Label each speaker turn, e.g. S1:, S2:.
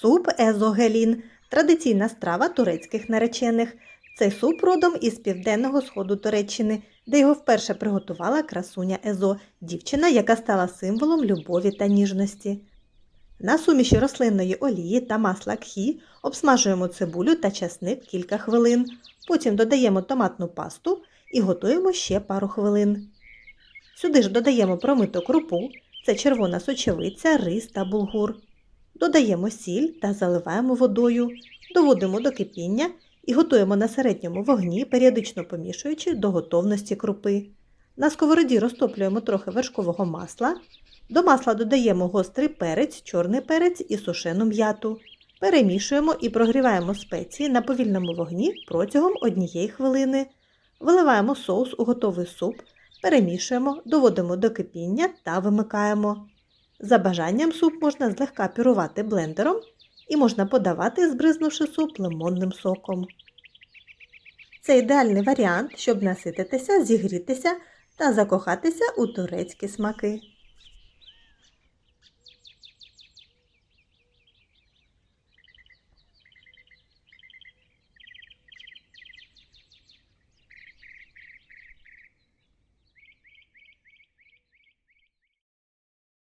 S1: Суп езогелін традиційна страва турецьких наречених. Цей суп родом із південного сходу Туреччини, де його вперше приготувала красуня Езо, дівчина, яка стала символом любові та ніжності. На суміші рослинної олії та масла кхі обсмажуємо цибулю та часник кілька хвилин. Потім додаємо томатну пасту і готуємо ще пару хвилин. Сюди ж додаємо промиту крупу, це червона сочевиця, рис та булгур. Додаємо сіль та заливаємо водою, доводимо до кипіння і готуємо на середньому вогні, періодично помішуючи до готовності крупи. На сковороді розтоплюємо трохи вершкового масла. До масла додаємо гострий перець, чорний перець і сушену м'яту. Перемішуємо і прогріваємо спеції на повільному вогні протягом однієї хвилини. Виливаємо соус у готовий суп, перемішуємо, доводимо до кипіння та вимикаємо. За бажанням суп можна злегка пюрувати блендером і можна подавати, збризнувши суп лимонним соком. Це ідеальний варіант, щоб насититися, зігрітися та закохатися у турецькі смаки.